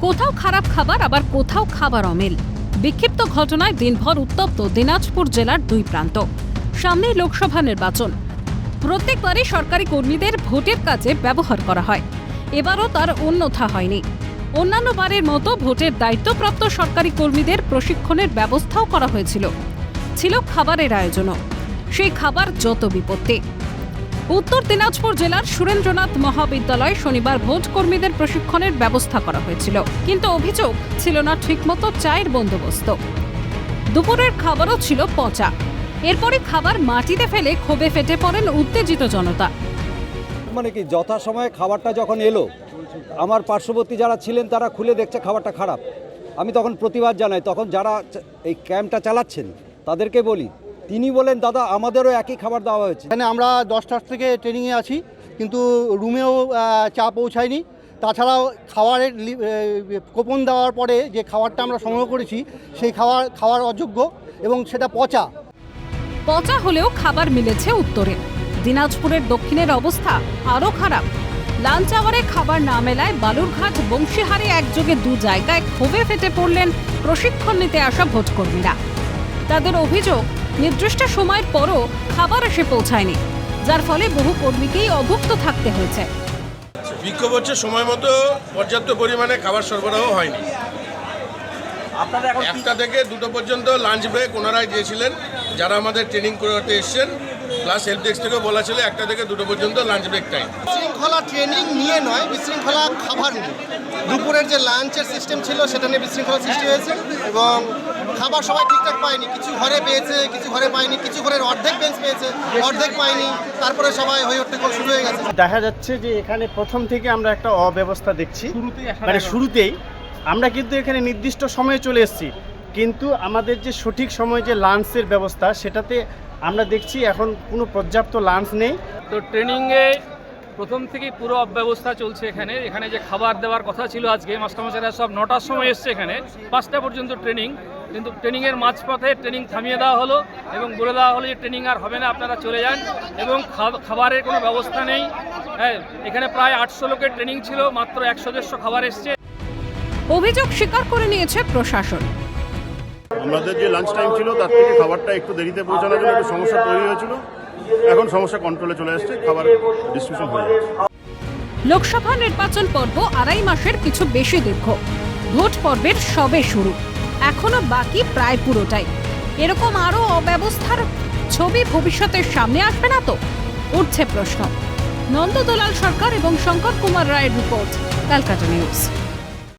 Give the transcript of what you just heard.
কোথাও খারাপ খাবার, আবার কোথাও খাবার অমিল। বিক্ষিপ্ত ঘটনায় দিনভর উত্তপ্ত দিনাজপুর জেলার দুই প্রান্ত। সামনেই লোকসভা নির্বাচন। প্রত্যেকবারই সরকারি কর্মীদের ভোটের কাজে ব্যবহার করা হয়। এবারও তার অন্যথা হয়নি। অন্যান্য বারের মতো ভোটের দায়িত্বপ্রাপ্ত সরকারি কর্মীদের প্রশিক্ষণের ব্যবস্থাও করা হয়েছিল। ছিল খাবারের আয়োজনও। সেই খাবার যত বিপত্তি। উত্তর দিনাজপুর জেলার সুরেন্দ্রনাথ মহাবিদ্যালয়ে শনিবার ভোট কর্মীদের প্রশিক্ষণের ব্যবস্থা করা হয়েছিল। কিন্তু অভিযোগ ছিল না ঠিকমতো চায়ের বন্দোবস্ত। দুপুরের খাবারও ছিল পচা। এরপরে খাবার মাটিতে ফেলে ক্ষোভে ফেটে পড়েন উত্তেজিত জনতা। মানে কি, যথাসময়ে খাবারটা যখন এলো, আমার পার্শ্ববর্তী যারা ছিলেন তারা খুলে দেখছে খাবারটা খারাপ। আমি তখন প্রতিবাদ জানাই, তখন যারা এই ক্যাম্পটা চালাচ্ছেন, তাদেরকে বলি তিনি বলেন দাদা আমাদেরও একই খাবার দেওয়া হয়েছে। এখানে আমরা দশটার থেকে ট্রেনিংয়ে আছি কিন্তু রুমেও চা পৌঁছায়নি। তাছাড়াও খাবারের এ, দেওয়ার পরে যে খাবারটা আমরা সংগ্রহ করেছি সেই খাবার খাওয়ার অযোগ্য এবং সেটা পচা। পচা হলেও খাবার মিলেছে উত্তরে। দিনাজপুরের দক্ষিণের অবস্থা আরও খারাপ। লাঞ্চ আওয়ারে খাবার না মেলায় বালুরঘাট বংশীহারে একযোগে দু জায়গায় ক্ষোভে ফেটে পড়লেন প্রশিক্ষণ নিতে আসা ভোটকর্মীরা। তাদের অভিযোগ নির্দিষ্ট সময়ের পরও খাবার এসে পৌঁছায়নি যার ফলে বহু কর্মীকেই অভুক্ত থাকতে হয়েছে। বিক্ষোভ হচ্ছে সময় মতো পর্যাপ্ত পরিমাণে খাবার সরবরাহ হয়নি। একটা থেকে দুটো পর্যন্ত লাঞ্চ ব্রেক ওনারাই দিয়েছিলেন যারা আমাদের ট্রেনিং করতে এসছেন। প্লাস হেল্প ডেস্ক থেকেও বলা ছিল একটা থেকে দুটো পর্যন্ত লাঞ্চ ব্রেক টাইম। বিশৃঙ্খলা ট্রেনিং নিয়ে নয় বিশৃঙ্খলা খাবার নিয়ে। দুপুরের যে লাঞ্চের সিস্টেম ছিল সেটা নিয়ে বিশৃঙ্খলা সৃষ্টি হয়েছে এবং খাবার সবাই ঠিকঠাক পায়নি। কিছু ঘরে পেয়েছে কিছু ঘরে পায়নি কিছু ঘরের অর্ধেক বেঞ্চ পেয়েছে অর্ধেক পায়নি তারপরে সবাই হয়ে উঠতে শুরু হয়ে গেছে। দেখা যাচ্ছে যে এখানে প্রথম থেকে আমরা একটা অব্যবস্থা দেখছি। মানে শুরুতেই আমরা কিন্তু এখানে নির্দিষ্ট সময়ে চলে এসেছি। কিন্তু আমাদের যে সঠিক সময় যে লাঞ্চের ব্যবস্থা সেটাতে আমরা দেখছি এখন কোনো পর্যাপ্ত লাঞ্চ নেই। তো ট্রেনিংয়ে প্রথম থেকেই পুরো অব্যবস্থা চলছে এখানে। এখানে যে খাবার দেওয়ার কথা ছিল আজকে মাস্টারমশাইরা সব নটার সময় এসছে এখানে। পাঁচটা পর্যন্ত ট্রেনিং কিন্তু ট্রেনিংয়ের মাঝপথে ট্রেনিং থামিয়ে দেওয়া হলো এবং বলে দেওয়া হলো যে ট্রেনিং আর হবে না আপনারা চলে যান। এবং খাব- খাবারের কোনো ব্যবস্থা নেই। হ্যাঁ এখানে প্রায় আটশো লোকের ট্রেনিং ছিল মাত্র একশো দেড়শো খাবার এসছে। অভিযোগ স্বীকার করে নিয়েছে প্রশাসন। আমাদের যে লাঞ্চ টাইম ছিল, তার থেকে খাবারটা একটু দেরিতে পৌঁছানোর জন্য একটু সমস্যা তৈরি হয়েছিল। এখন সমস্যা কন্ট্রোলে চলে আসছে খাবার ডিস্ট্রিবিউশন হয়ে যাচ্ছে। লোকসভা নির্বাচন পর্ব আড়াই মাসের কিছু বেশি দীর্ঘ। ভোট পর্বের সবে শুরু। এখনও বাকি প্রায় পুরোটাই। এরকম আরও অব্যবস্থার ছবি ভবিষ্যতের সামনে আসবে না তো? উঠছে প্রশ্ন। নন্দদোলাল সরকার এবং শঙ্কর কুমার রায়ের রিপোর্ট, ক্যালকাটা নিউজ।